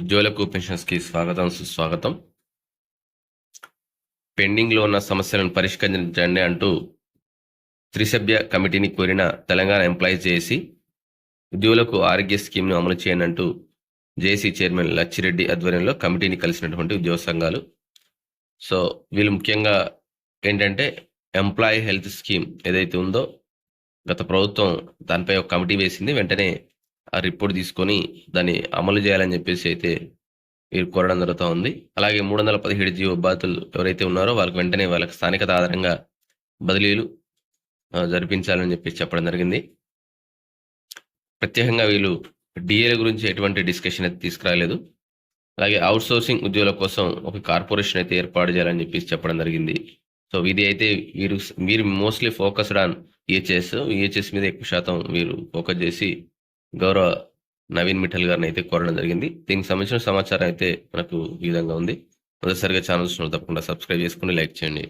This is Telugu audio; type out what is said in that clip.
ఉద్యోగులకు పెన్షన్స్కి స్వాగతం సుస్వాగతం. పెండింగ్లో ఉన్న సమస్యలను పరిష్కరించండి అంటూ త్రిసభ్య కమిటీని కోరిన తెలంగాణ ఎంప్లాయీస్ జేఏసీ ఉద్యోగులకు ఆరోగ్య స్కీమ్ను అమలు చేయనంటూ అంటూ జేఏసీ చైర్మన్ లచ్చిరెడ్డి ఆధ్వర్యంలో కమిటీని కలిసినటువంటి ఉద్యోగ సంఘాలు. సో వీళ్ళు ముఖ్యంగా ఏంటంటే ఎంప్లాయీ హెల్త్ స్కీమ్ ఏదైతే ఉందో గత ప్రభుత్వం దానిపై ఒక కమిటీ వేసింది వెంటనే ఆ రిపోర్ట్ తీసుకొని దాన్ని అమలు చేయాలని చెప్పేసి అయితే వీరు కోరడం జరుగుతూ ఉంది. అలాగే మూడు వందల పదిహేడు జీవో బాధితులు ఎవరైతే ఉన్నారో వాళ్ళకి వెంటనే వాళ్ళకి స్థానికత ఆధారంగా బదిలీలు జరిపించాలని చెప్పేసి చెప్పడం జరిగింది. ప్రత్యేకంగా వీళ్ళు డిఏల గురించి ఎటువంటి డిస్కషన్ అయితే తీసుకురాలేదు. అలాగే అవుట్ సోర్సింగ్ ఉద్యోగుల కోసం ఒక కార్పొరేషన్ అయితే ఏర్పాటు చేయాలని చెప్పేసి చెప్పడం జరిగింది. సో ఇది అయితే వీరు మీరు mostly focused on EHS. EHS మీద ఎక్కువ శాతం వీరు ఫోకస్ చేసి గౌరవ నవీన్ మిఠల్ గారిని అయితే కోరడం జరిగింది. దీనికి సంబంధించిన సమాచారం అయితే మనకు ఈ విధంగా ఉంది. మొదటిసారిగా ఛానల్స్ తప్పకుండా సబ్స్క్రైబ్ చేసుకుని లైక్ చేయండి.